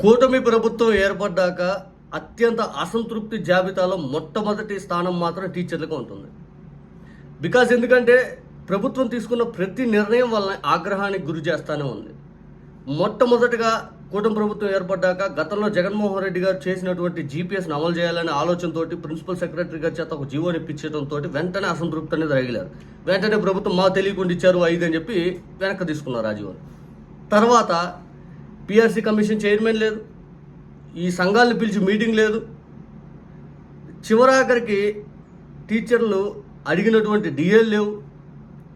కూటమి ప్రభుత్వం ఏర్పడ్డాక అత్యంత అసంతృప్తి జాబితాలో మొట్టమొదటి స్థానం మాత్రం టీచర్లకు ఉంటుంది. బికాజ్ ఎందుకంటే ప్రభుత్వం తీసుకున్న ప్రతి నిర్ణయం వలన ఆగ్రహానికి గురి చేస్తానే ఉంది. మొట్టమొదటిగా కూటమి ప్రభుత్వం ఏర్పడ్డాక గతంలో జగన్మోహన్ రెడ్డి గారు చేసినటువంటి జీపీఎస్ను అమలు చేయాలనే ఆలోచనతో ప్రిన్సిపల్ సెక్రటరీ గారి చేత ఒక జీవోని ఇప్పించడంతో వెంటనే అసంతృప్తి అనేది రగిలారు. వెంటనే ప్రభుత్వం మా తెలియకుండా ఇచ్చారు ఐదు అని చెప్పి వెనక్కి తీసుకున్నారు ఆ జీవోని. తర్వాత పిఆర్సీ కమిషన్ చైర్మన్ లేదు. ఈ సంఘాలను పిలిచి మీటింగ్ లేదు. చివరాఖరికి టీచర్లు అడిగినటువంటి డిఏలు లేవు.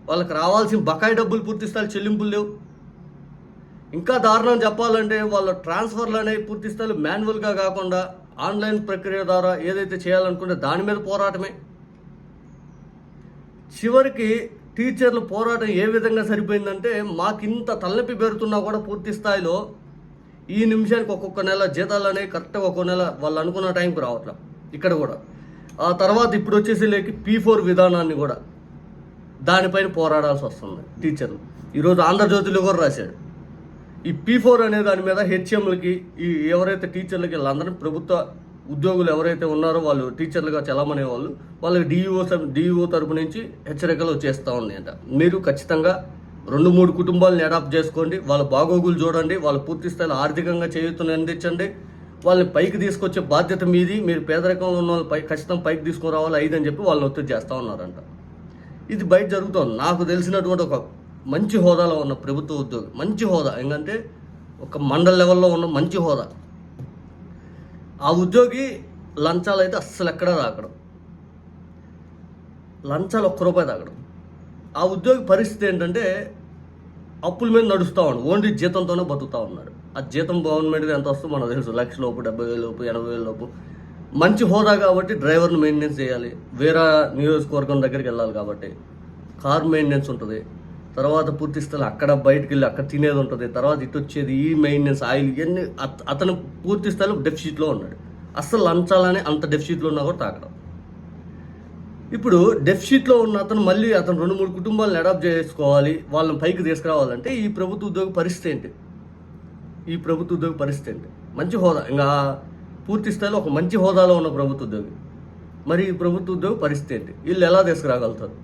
వాళ్ళకి రావాల్సిన బకాయి డబ్బులు పూర్తి స్థాయి చెల్లింపులు లేవు. ఇంకా దారుణం చెప్పాలంటే వాళ్ళ ట్రాన్స్ఫర్లు అనేవి పూర్తి స్థాయిలో మాన్యువల్గా కాకుండా ఆన్లైన్ ప్రక్రియ ద్వారా ఏదైతే చేయాలనుకుంటే దాని మీద పోరాటమే. చివరికి టీచర్ల పోరాటం ఏ విధంగా సరిపోయిందంటే మాకింత తలనొప్పి పెడుతున్నా కూడా పూర్తి స్థాయిలో ఈ నిమిషానికి ఒక్కొక్క నెల జీతాలు అనేవి కరెక్ట్గా ఒక్కొక్క నెల వాళ్ళు అనుకున్న టైంకి రావట్లే. ఇక్కడ కూడా. ఆ తర్వాత ఇప్పుడు వచ్చేసి లేకి పీ ఫోర్ విధానాన్ని కూడా దానిపైన పోరాడాల్సి వస్తుంది టీచర్లు ఈరోజు ఆంధ్రజ్యోతిలో కూడా రాశాడు. ఈ పీ ఫోర్ అనే దాని మీద హెచ్ఎంలకి ఈ ఎవరైతే టీచర్లకి వీళ్ళందరినీ ప్రభుత్వ ఉద్యోగులు ఎవరైతే ఉన్నారో వాళ్ళు టీచర్లుగా చలామనే వాళ్ళు వాళ్ళకి డిఈఓ డిఈఓ తరపు నుంచి హెచ్చరికలు చేస్తూ ఉన్నాయంట. మీరు ఖచ్చితంగా రెండు మూడు కుటుంబాలను అడాప్ట్ చేసుకోండి. వాళ్ళ బాగోగులు చూడండి. వాళ్ళ పూర్తి స్థాయిలో ఆర్థికంగా చేయూతను అందించండి. వాళ్ళని పైకి తీసుకొచ్చే బాధ్యత మీది. మీరు పేదరికంలో ఉన్న వాళ్ళు పై ఖచ్చితంగా పైకి తీసుకురావాలి రావాలి. అయిదని చెప్పి వాళ్ళని ఒత్తిడి చేస్తూ ఉన్నారంట. ఇది బయట జరుగుతుంది నాకు తెలిసినటువంటి ఒక మంచి హోదాలో ఉన్న ప్రభుత్వ ఉద్యోగి మంచి హోదా. ఎందుకంటే ఒక మండల లెవెల్లో ఉన్న మంచి హోదా. ఆ ఉద్యోగి లంచాలు అయితే అస్సలు ఎక్కడా తాకడం. లంచాలు ఒక్క రూపాయి తాకడం. ఆ ఉద్యోగి పరిస్థితి ఏంటంటే అప్పుల మీద నడుస్తూ ఉన్నాడు. ఓన్లీ జీతంతోనే బతుకుతూ ఉన్నాడు. ఆ జీతం గవర్నమెంట్కి ఎంత వస్తుందో మనకు తెలుసు. లక్ష లోపు డెబ్బై వేల లోపు ఎనభై వేల లోపు. మంచి హోదా కాబట్టి డ్రైవర్ని మెయింటెనెన్స్ చేయాలి. వేరే నియోజకవర్గం దగ్గరికి వెళ్ళాలి కాబట్టి. కార్ మెయింటెనెన్స్ ఉంటుంది. తర్వాత పూర్తి స్థలం అక్కడ బయటకు వెళ్ళి అక్కడ తినేది ఉంటుంది. తర్వాత ఇటు వచ్చేది ఈ మెయింటెనెన్స్ ఆయిల్ ఇవన్నీ అత- అతను పూర్తి స్థాయిలో డెఫిసిట్లో ఉన్నాడు. అస్సలు లంచాలని అంత డెఫిసిట్లో ఉన్నా కూడా తాగడం ఇప్పుడు డెఫిషిట్లో ఉన్న అతను మళ్ళీ అతను రెండు మూడు కుటుంబాలను అడాప్ట్ చేసుకోవాలి వాళ్ళని పైకి తీసుకురావాలంటే ఈ ప్రభుత్వ ఉద్యోగ పరిస్థితి ఏంటి? ఈ ప్రభుత్వ ఉద్యోగ పరిస్థితి ఏంటి? మంచి హోదా ఇంకా పూర్తి స్థాయిలో ఒక మంచి హోదాలో ఉన్న ప్రభుత్వ ఉద్యోగి. మరి ఈ ప్రభుత్వ ఉద్యోగ పరిస్థితి ఏంటి? వీళ్ళు ఎలా తీసుకురాగలుగుతారు?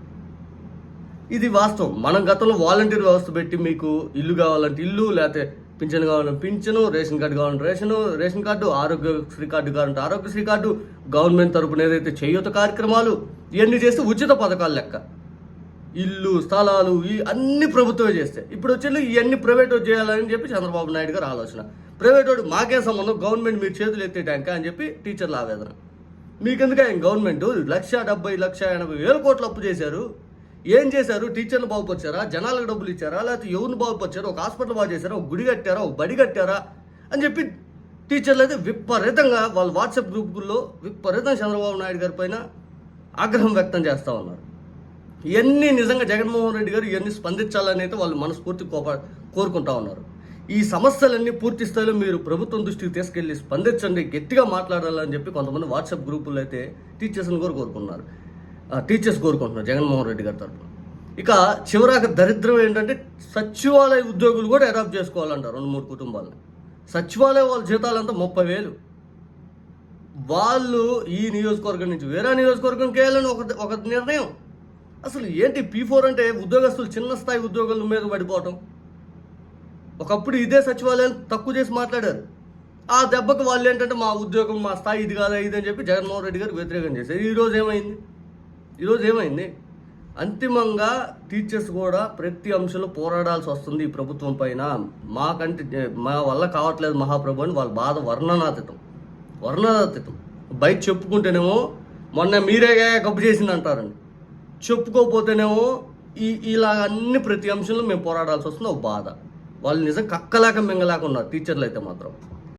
ఇది వాస్తవం. మనం గతంలో వాలంటీర్ వ్యవస్థ పెట్టి మీకు ఇల్లు కావాలంటే ఇల్లు లేకపోతే పింఛన్ కావాలంటే పింఛను రేషన్ కార్డు కావాలంటే ration ration card Aarogyasri card కావాలంటే ఆరోగ్యశ్రీ కార్డు గవర్నమెంట్ తరపున ఏదైతే చేయూత కార్యక్రమాలు ఇవన్నీ చేస్తే ఉచిత పథకాలు లెక్క. ఇల్లు స్థలాలు ఈ అన్ని ప్రభుత్వమే చేస్తే. ఇప్పుడు వచ్చి ఇవన్నీ ప్రైవేట్ చేయాలని చెప్పి చంద్రబాబు నాయుడు గారు ఆలోచన. ప్రైవేట్ వాడు మాకే సంబంధం? గవర్నమెంట్ మీరు చేతులు ఎత్తేటాక అని చెప్పి టీచర్ల ఆవేదన. మీకెందుకు ఆయన గవర్నమెంట్? లక్ష డెబ్బై లక్ష ఎనభై వేల కోట్లు అప్పు చేశారు. ఏం చేశారు? టీచర్లు బాగుపరిచారా? జనాలకు డబ్బులు ఇచ్చారా? లేకపోతే ఎవరిని బాగుపరిచారా? ఒక హాస్పిటల్ బాగు చేశారా? ఒక గుడి కట్టారా? ఒక బడి కట్టారా? అని చెప్పి టీచర్లు అయితే విపరీతంగా వాళ్ళ వాట్సాప్ గ్రూపుల్లో విపరీతంగా చంద్రబాబు నాయుడు గారి పైన ఆగ్రహం వ్యక్తం చేస్తూ ఉన్నారు. ఇవన్నీ నిజంగా జగన్మోహన్ రెడ్డి గారు ఇవన్నీ స్పందించాలని అయితే వాళ్ళు మనస్ఫూర్తి కోప కోరుకుంటా ఉన్నారు. ఈ సమస్యలన్నీ పూర్తి స్థాయిలో మీరు ప్రభుత్వం దృష్టికి తీసుకెళ్ళి స్పందించండి గట్టిగా మాట్లాడాలని చెప్పి కొంతమంది వాట్సాప్ గ్రూపుల్లో అయితే టీచర్స్ని కూడా కోరుకున్నారు టీచర్స్ కోరుకుంటున్నారు జగన్మోహన్ రెడ్డి గారి తరఫున ఇక చివరాక దరిద్రం ఏంటంటే సచివాలయ ఉద్యోగులు కూడా అడాప్ట్ చేసుకోవాలంటారు రెండు మూడు కుటుంబాలని. సచివాలయ వాళ్ళ జీతాలంతా ముప్పై వేలు. వాళ్ళు ఈ నియోజకవర్గం నుంచి వేరే నియోజకవర్గంకి వెళ్ళని ఒక ఒక నిర్ణయం. అసలు ఏంటి పీ ఫోర్ అంటే ఉద్యోగస్తులు చిన్న స్థాయి ఉద్యోగుల మీద పడిపోవటం? ఒకప్పుడు ఇదే సచివాలయం తక్కువ చేసి మాట్లాడారు. ఆ దెబ్బకు వాళ్ళు ఏంటంటే మా ఉద్యోగం మా స్థాయి ఇది కాదా ఇది అని చెప్పి జగన్మోహన్ రెడ్డి గారు వ్యతిరేకం చేశారు. ఈరోజు ఏమైంది? ఈరోజు ఏమైంది? అంతిమంగా టీచర్స్ కూడా ప్రతి అంశంలో పోరాడాల్సి వస్తుంది ఈ ప్రభుత్వం పైన. మాకంటే మా వల్ల కావట్లేదు మహాప్రభు అని వాళ్ళ బాధ వర్ణనాతీతం. వర్ణనాతీతం. బయట చెప్పుకుంటేనేమో మొన్న మీరే కప్పు చేసింది అంటారండి. చెప్పుకోకపోతేనేమో ఈ ఇలా అన్ని ప్రతి అంశంలో మేము పోరాడాల్సి వస్తుంది ఒక బాధ. వాళ్ళు నిజం కక్కలేక మింగలేక ఉన్నారు టీచర్లు అయితే మాత్రం.